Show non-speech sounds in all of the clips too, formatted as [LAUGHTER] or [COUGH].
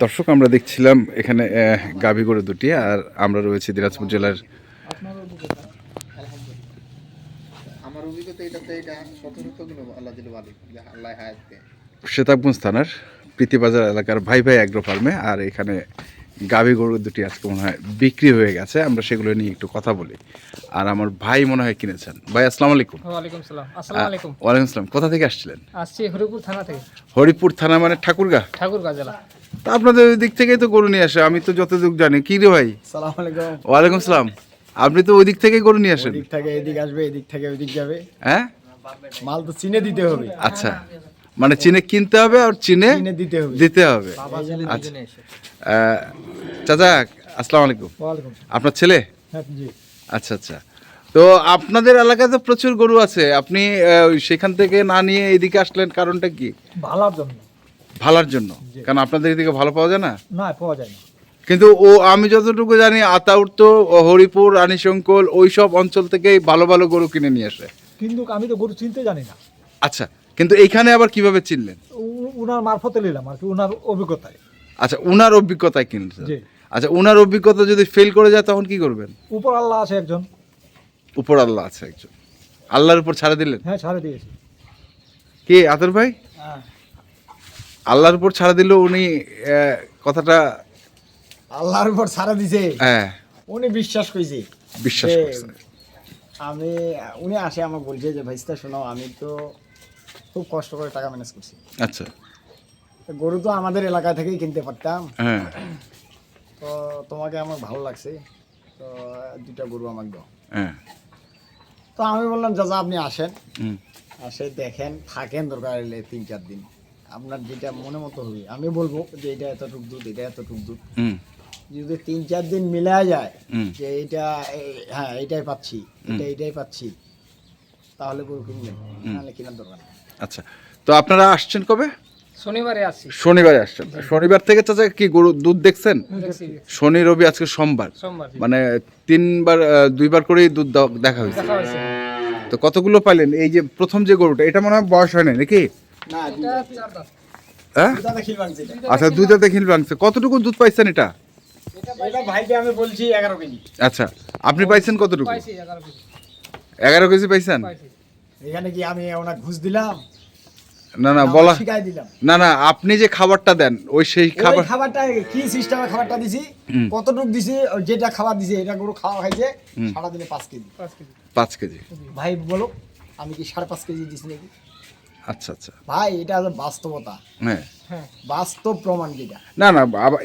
দর্শক আমরা দেখছিলাম এখানে গাভী গরু দুটি আর আমরা রয়েছি দিনাজপুর জেলার শ্বেতাবগঞ্জ থানার প্রীতিবাজার এলাকার ভাই ভাই অ্যাগ্রো ফার্মে আর এখানে গাভী গরু দুটি আজকে মনে হয় বিক্রি হয়ে গেছে আমরা সেগুলো নিয়ে একটু কথা বলি। আর আমার ভাই মনে হয় কিনেছেন। ভাই আসসালামু আলাইকুম। ওয়ালাইকুম সালাম। আসসালামু আলাইকুম। ওয়ালাইকুম আসসালাম কোথা থেকে আসছিলেন? আসছি হরিপুর থানা থেকে। হরিপুর থানা মানে ঠাকুরগা? ঠাকুরগাঁ জেলা। তা আপনাদের ওই দিক থেকেই তো গরু নিয়ে আসে আমি তো যতটুকু জানি। কি রে ভাই? সালাম আলাইকুম। ওয়ালাইকুম সালাম। আপনি তো ওই দিক থেকেই গরু নিয়ে আসেন। এদিক থেকে এদিক আসবে এদিক থেকে ওই দিক যাবে। হ্যাঁ? মাল তো চিনে দিতে হবে। আচ্ছা। মানে চিনে কিনতে হবে আর চিনে দিতে হবে। আচ্ছা। চাচা আসসালামু আলাইকুম। আপনার ছেলে? হ্যাঁ আচ্ছা আচ্ছা। তো আপনাদের এলাকায় তো প্রচুর গরু আছে। আপনি ওই সেখান থেকে না নিয়ে এদিকে আসলেন কারণটা কি? ভালোর জন্য। ভালার জন্য? কারণ আপনাদের এদিকে ভালো পাওয়া যায় না? না পাওয়া যায় না। কিন্তু ও আমি যতটুকু জানি আতাউর তো হরিপুর রানীশঙ্কল ওই সব অঞ্চল থেকেই ভালো ভালো গরু কিনে নিয়ে আসে। কিন্তু আমি তো গরু চিনতে জানি না। আচ্ছা কিন্তু এইখানে আবার কীভাবে চিনলেন? উনার মারফতে নিলাম আর কি উনার অভিজ্ঞতায়। আচ্ছা উনার অভিজ্ঞতায় কিনছেন জি। আচ্ছা উনার অভিজ্ঞতা যদি ফেল করে যায় তখন কি করবেন? উপর আল্লাহ আছে একজন। উপর আল্লাহ আছে একজন। আল্লাহর উপর ছাড়া দিলেন? হ্যাঁ ছাড়ে দিয়েছি। কে আতর ভাই? আল্লাহর উপর ছাড়া দিল উনি কথাটা আল্লাহর উপর ছাড়া দিছে? হ্যাঁ। উনি বিশ্বাস কইছে। বিশ্বাস করছে আমি উনি আসে আমাকে বলছে যে ভাইস্তা শোনাও আমি তো খুব কষ্ট করে টাকা ম্যানেজ করছি। আচ্ছা। গরু তো আমাদের এলাকা থেকেই কিনতে পারতাম। হ্যাঁ। তো তোমাকে আমার ভালো লাগছে। তো দুটা গরু আমাকে দাও। হ্যাঁ। তো আমি বললাম চাচা আপনি আসেন। আসে দেখেন থাকেন দরকার হলে তিন চার দিন। আপনার যেটা মনে মতো হবে। আমি বলব যে এটা এতটুক দুধ এটা এতটুক দুধ। যদি তিন চার দিন মিলা যায় যে এটা হ্যাঁ এটাই পাচ্ছি এটা এটাই পাচ্ছি তাহলে গরু কিনবেন। নাহলে কেনার দরকার নেই। আচ্ছা। তো আপনারা আসছেন কবে? শনিবারে আসছি শনিবারে আসছেন। শনিবার থেকে চাচা কি গরু দুধ দেখছেন? শনি রবি আজকে সোমবার। সোমবার মানে তিনবার দুইবার করেই দুধ দেখা হয়েছে। তো কতগুলো পাইলেন? এই যে প্রথম যে গরুটা এটা মনে হয় বয়স হয় না নাকি। হ্যাঁ। আচ্ছা দুইটা দেখিল ভাঙছে। কতটুকু দুধ পাইছেন এটা? এটা বলছি আচ্ছা আপনি পাইছেন কতটুকু? পাইছি এগারো কেজি পাইছেন? এখানে কি আমি ওনার ঘুষ দিলাম? না না বলা শিখাই দিলাম। না না আপনি যে খাবারটা দেন ওই সেই খাবার খাবারটা কি সিস্টেমে খাবারটা দিছি। কতটুক দিছি যেটা খাবার দিছি এটা গরু খাওয়া খাইছে সারাদিনে পাঁচ কেজি পাঁচ কেজি। পাঁচ কেজি। ভাই বলো আমি কি সাড়ে পাঁচ কেজি দিছি নাকি? আচ্ছা আচ্ছা। ভাই এটা বাস্তবতা। হ্যাঁ। হ্যাঁ বাস্তব প্রমাণ যেটা। না না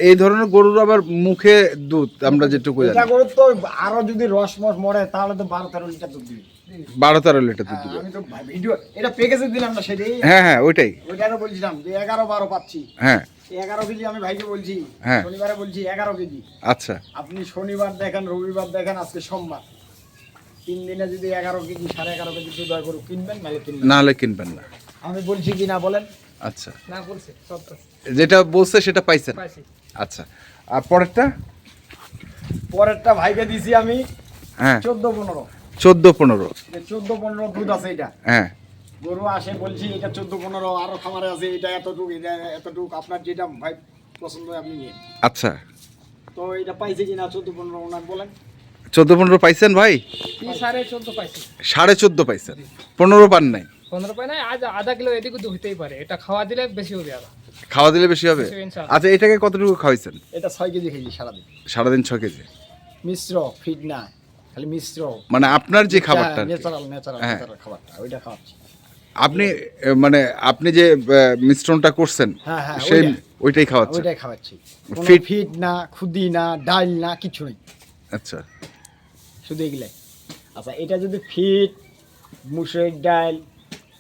এই ধরনের গরুর আবার মুখে দুধ আমরা যেটুকু এটা জানি। গরু তো আরও যদি রস মস মরে তাহলে তো বারো তেরো লিটার দুধ দিবে। বারো তেরো লিটার দুধ হ্যাঁ, দিবে। আমি তো ভিডিও এটা প্যাকেজে দিলাম না সেটাই হ্যাঁ হ্যাঁ ওইটাই। ওইটারও বলছিলাম যে এগারো বারো পাচ্ছি। হ্যাঁ। এগারো কেজি আমি ভাইকে বলছি হ্যাঁ। শনিবারে বলছি এগারো কেজি। আচ্ছা। আপনি শনিবার দেখেন রবিবার দেখেন আজকে সোমবার। তিন দিনে যদি এগারো কেজি সাড়ে এগারো কেজি দুধ গরু কিনবেন নাহলে কিনবেন না। না হলে কিনবেন না। আমি বলছি কি না বলেন? আচ্ছা। না বলছে সব যেটা বলছে সেটা পাইছেন? পাইছি। আচ্ছা। আর পরেরটা? পরেরটা ভাইকে দিছি আমি হ্যাঁ। চোদ্দ পনেরো। চোদ্দ পনেরো। চোদ্দ পনেরো দুধ আছে এটা। হ্যাঁ। গরু আসে বলছি এটা চোদ্দ পনেরো আরও খামারে আছে এটা এতটুক এটা এতটুক আপনার যেটা ভাই পছন্দ আপনি আচ্ছা। তো এটা পাইছে কিনা চোদ্দ পনেরো ওনার বলেন। চোদ্দ পনেরো পাইছেন ভাই? সাড়ে চোদ্দ পাইছি। সাড়ে চোদ্দ পাইছেন। পনেরো পান নাই। পনেরো পাই না আজ আধা কিলো এদিক ওদিক হইতেই পারে। এটা খাওয়া দিলে বেশি হবে আরও খাওয়া দিলে বেশি হবে? আচ্ছা এটাকে কতটুকু খাওয়াইছেন? এটা ছয় কেজি খেয়েছি সারাদিন। সারাদিন ছ কেজি? মিশ্র ফিড না খালি মিশ্র। মানে আপনার যে খাবারটা ন্যাচারাল ন্যাচারাল হ্যাঁ। ন্যাচারাল খাবারটা ওইটা খাওয়াচ্ছি। আপনি মানে আপনি যে মিশ্রণটা করছেন হ্যাঁ, হ্যাঁ, সেই ওইটাই। খাওয়াচ্ছেন? ওইটাই খাওয়াচ্ছি। Feed- ফিড না খুদি না ডাল না কিছু নেই। আচ্ছা। শুধু এগুলাই। আচ্ছা এটা যদি ফিট মুসুরের ডাল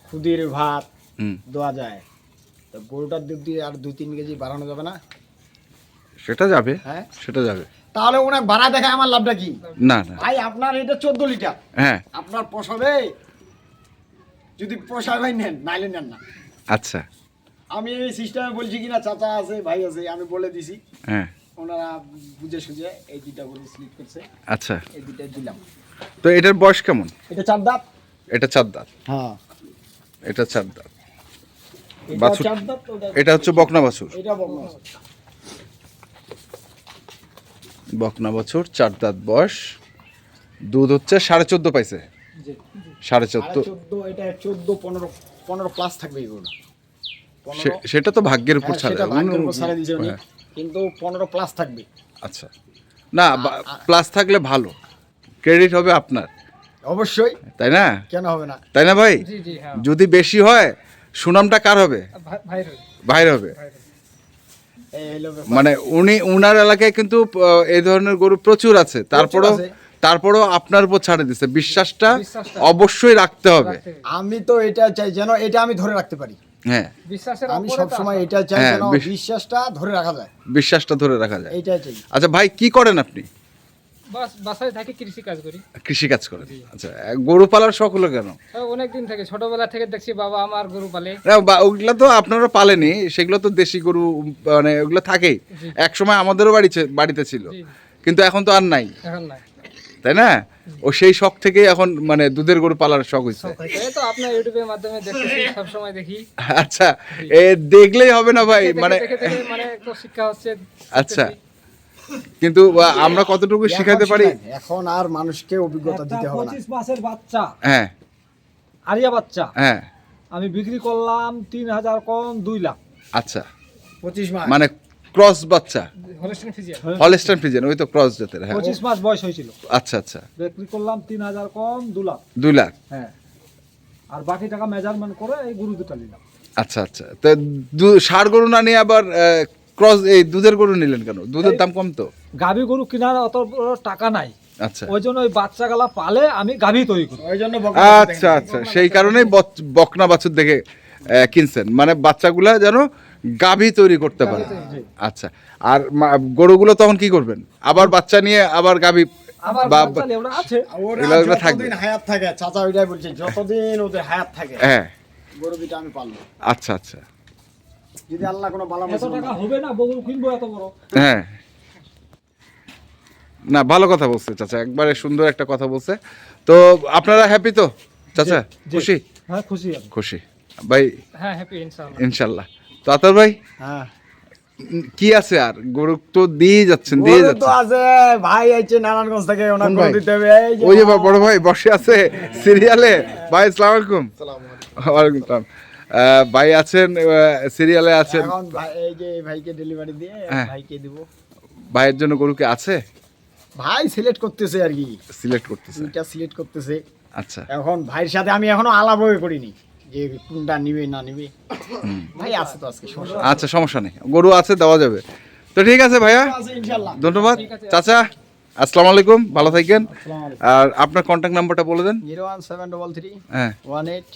খুদির ভাত দেওয়া যায়। তো গরুটার দুধ দিয়ে আর দুই তিন কেজি বাড়ানো যাবে না? সেটা যাবে। হ্যাঁ? সেটা যাবে। তাহলে ওনার বাড়া দেখে আমার লাভটা কি? না না। ভাই আপনার এটা চোদ্দ লিটার। হ্যাঁ। আপনার পোষাবে যদি পোষাবে নেন নাইলে নেন না। আচ্ছা। আমি এই সিস্টেমে বলছি কিনা চাচা আছে ভাই আছে আমি বলে দিছি। হ্যাঁ। ওনারা বুঝে সুঝে এই দুইটা গরু স্লিপ করছে। আচ্ছা। এই দুইটা দিলাম। তো এটার বয়স কেমন? এটা চার দাঁত। এটা চার দাঁত। হ্যাঁ। এটা চার দাঁত এটা বাছুর এটা হচ্ছে বকনা বাছুর। বকনা বাছুর। চার দাঁত বয়স। দুধ হচ্ছে সাড়ে চোদ্দ পাইছে। সাড়ে চোদ্দ চোদ্দ, এটা চোদ্দ পনেরো পনেরো প্লাস থাকবে এগুলো সেটা তো ভাগ্যের উপর হ্যাঁ, ছাড়ে। হ্যাঁ, কিন্তু পনেরো প্লাস থাকবে। আচ্ছা। না প্লাস থাকলে ভালো। ক্রেডিট হবে আপনার। অবশ্যই। তাই না? কেন হবে না? তাই না ভাই? জি জি হ্যাঁ। যদি বেশি হয় সুনামটা কার হবে? ভাই- ভাইয়ের বাইরে হবে। মানে উনি উনার এলাকায় কিন্তু এই ধরনের গরু প্রচুর আছে। তারপরও। তারপরও আপনার উপর ছাড়ে দিচ্ছে বিশ্বাসটা। অবশ্যই রাখতে হবে। আমি তো এটা চাই যেন এটা আমি ধরে রাখতে পারি। হ্যাঁ। বিশ্বাসের আমি উপরে সব সময় এটা চাই হ্যাঁ, যেন বিশ্বাসটা ধরে রাখা যায়। বিশ্বাসটা ধরে রাখা যায়। এইটাই চাই। আচ্ছা ভাই কি করেন আপনি? বাসায় থাকি কৃষি কাজ করি। কৃষি কাজ করেন? আচ্ছা গরু পালার শখ হলো কেন? অনেক দিন থেকে ছোটবেলা থেকে দেখছি বাবা আমার গরু পালে। না, তো আপনারা পালেনি সেগুলো তো দেশি গরু মানে ওগুলো থাকেই। এক সময় আমাদেরও বাড়িতে বাড়িতে ছিল। কিন্তু এখন তো আর নাই। এখন নাই। তাই না? ও সেই শখ থেকেই এখন মানে দুধের গরু পালার শখ হয়েছে তো আপনার ইউটিউবের মাধ্যমে দেখতেছি সব সময় দেখি। আচ্ছা এ দেখলেই হবে না ভাই মানে মানে শিক্ষা হচ্ছে। আচ্ছা। কিন্তু আমরা কতটুকু শিখাতে পারি? এখন আর মানুষকে অভিজ্ঞতা দিতে হবে না। পঁচিশ মাসের বাচ্চা। হ্যাঁ। আরিয়া বাচ্চা। হ্যাঁ। আমি বিক্রি করলাম তিন হাজার কম দুই লাখ। আচ্ছা। পঁচিশ মাস। মানে ক্রস বাচ্চা। হলিস্টিন ফিজিয়ান হলস্টাইন ফিজেন ওই তো ক্রস জাতের হ্যাঁ। পঁচিশ মাস বয়স হয়েছিল। আচ্ছা আচ্ছা। বিক্রি করলাম তিন হাজার কম দু লাখ। দুই লাখ। হ্যাঁ। আর বাকি টাকা মেজারমেন্ট করে এই গরু দুটা নিলাম। আচ্ছা আচ্ছা। তো দু- ষাঁড় গরু না নিয়ে আবার ক্রস এই দুধের গরু নিলেন কেন? দুধের দাম কম তো? গাভী গরু কেনার অত টাকা নাই। আচ্ছা। ওই জন্য ওই বাচ্চা গালা পালে আমি গাভী তৈরি করি। ওই জন্য আচ্ছা আচ্ছা। সেই কারণেই বকনা বাছুর দেখে কিনছেন। মানে বাচ্চাগুলা যেন গাভী তৈরি করতে পারে। আচ্ছা। আর গরুগুলো তখন কি করবেন? আবার বাচ্চা নিয়ে আবার গাভী আবার বা বাচ্চা লেওড়া আছে। ওরা এগুলো এগুলো থাকবে। যতদিন হায়াত থাকে চাচা ওইটাই বলছে যতদিন ওদের হায়াত থাকে হ্যাঁ। গরু দুটা আমি পালবো। আচ্ছা আচ্ছা। যদি আল্লাহ কোনো বালা এত টাকা হবে না কিনবো এত বড়। হ্যাঁ। না ভালো কথা বলছে চাচা একবারে সুন্দর একটা কথা বলছে। তো আপনারা হ্যাপি তো? চাচা খুশি? হ্যাঁ খুশি খুশি। ভাই হ্যাঁ হ্যাপি ইনশাআল্লাহ। ইনশাল্লাহ তো আতর ভাই হ্যাঁ। কি আছে আর? গরু তো দিয়ে যাচ্ছেন দিয়ে গরু তো আছে ভাই আইছে নারায়ণগঞ্জ থেকে ওনার গরু দিতে হবে ওই যে বড় ভাই বসে আছে সিরিয়ালে। ভাই আসসালামু আলাইকুম। আসসালাম আহ, ভাই আছেন সিরিয়ালে আছেন। এখন ভাই এই যে ভাইকে ডেলিভারি দিয়ে হ্যাঁ। ভাইকে দিব। ভাইয়ের জন্য গরু কি আছে? ভাই সিলেক্ট করতেছে আর কি। সিলেক্ট করতেছে। দুইটা সিলেক্ট করতেছে। আচ্ছা। এখন ভাইয়ের সাথে আমি এখনও আলাপও করিনি যে কোনটা নিবে না নিবে। ভাই আছে তো আজকে সমস্যা আচ্ছা সমস্যা নেই। গরু আছে দেওয়া যাবে। তো ঠিক আছে ভাইয়া। ধন্যবাদ। চাচা আসসালামু আলাইকুম। ভালো থাকেন। আলাইকুম। আর আপনার কন্ট্যাক্ট নাম্বারটা বলে দেন। Zero one seven double three হ্যাঁ। One eight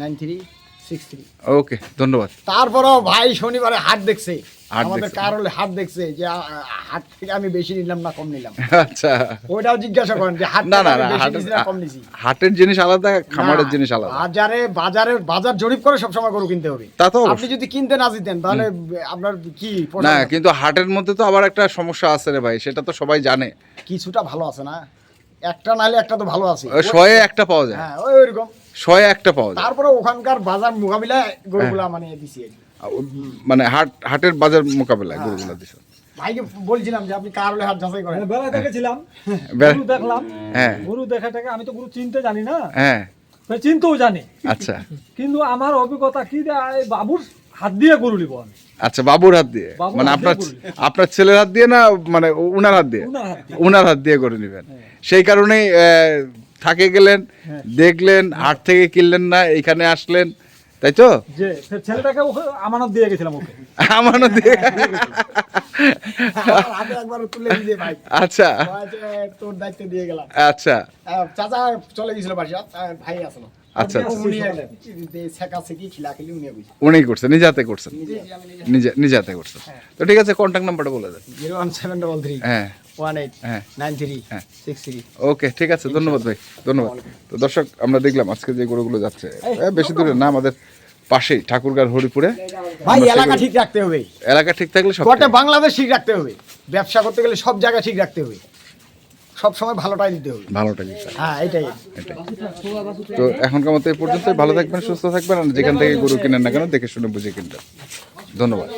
nine three okay ধন্যবাদ। তারপরেও ভাই শনিবারে হাট দেখছে। আমাদের। কারলে হাট দেখছে যে হাট থেকে আমি বেশি নিলাম না কম নিলাম? আচ্ছা। ওইটাও জিজ্ঞাসা করেন যে হাট না না কম নিছি? হাটের জিনিস আলাদা খামারের জিনিস আলাদা। বাজারে বাজারে বাজার জরিপ করে সবসময় গরু কিনতে হবে। তা তো আপনি যদি কিনতে না জিতেন তাহলে আপনার কি? না কিন্তু হাটের মধ্যে তো আবার একটা সমস্যা আছে রে ভাই সেটা তো সবাই জানে। কিছুটা ভালো আছে না? একটা নাহলে একটা তো ভালো আছে। শয়ে একটা পাওয়া যায়। হ্যাঁ ওই ওইরকম। শয়ে একটা পাওয়া যায়। তারপরে ওখানকার বাজার মোকাবিলায় গরুগুলা মানে দিছি মানে হাট হাটের বাজার মোকাবেলায় গরুগুলো দিছে। ভাইকে বলছিলাম যে আপনি কারলে হাট যাচাই করেন? হ্যাঁ, বেলা দেখেছিলাম। গরু দেখলাম। হ্যাঁ। গরু দেখে থেকে আমি তো গরু চিনতে জানি না। হ্যাঁ। চিনতেও জানি। আচ্ছা। কিন্তু আমার অভিজ্ঞতা কি বাবুর হাত দিয়ে গরু নিব আমি। আচ্ছা বাবুর হাত দিয়ে? মানে আপনার আপনার ছেলের হাত দিয়ে না মানে উনার হাত দিয়ে? উনার হাত দিয়ে। করে নেবেন। সেই কারণেই আহ, থাকে গেলেন হ্যাঁ। দেখলেন হাট থেকে কিনলেন না এখানে আসলেন তাই তো? ছেলেটাকে আমানত দিয়ে গেছিলাম ওকে। আমারও দিয়ে [LAUGHS] একবার তুলে দিয়ে ভাই। আচ্ছা। তোর দায়িত্ব দিয়ে গেলাম। আচ্ছা। চাচা চলে গেছিল বাসা ভাই আসলো। আচ্ছা। উনি করছেন নিজে হাতে করছেন নিজে নিজে হাতে করছেন তো ঠিক আছে কন্ট্যাক্ট নাম্বারটা বলে দেন। Zero one seven double three. হ্যাঁ। ওয়ান এইট হ্যাঁ নাইন থ্রি হ্যাঁ। Six three. ওকে ঠিক আছে ধন্যবাদ ভাই ধন্যবাদ। তো দর্শক আমরা দেখলাম আজকে যে গরুগুলো যাচ্ছে। এ, বেশি দূরে না আমাদের পাশেই ঠাকুরগাঁর হরিপুরে। ভাই এলাকা ঠিক রাখতে হবে। এলাকা ঠিক থাকলে সব গোটা বাংলাদেশ ঠিক রাখতে হবে। ব্যবসা করতে গেলে সব জায়গা ঠিক রাখতে হবে। সব সময় ভালোটাই দিতে হবে। ভালোটা দিতে হ্যাঁ এটাই। এটাই। তো এখনকার মতো এই পর্যন্তই। ভালো থাকবেন সুস্থ থাকবেন আর যেখান থেকে গরু কিনেন না কেন দেখে শুনে বুঝে কিনবেন। ধন্যবাদ।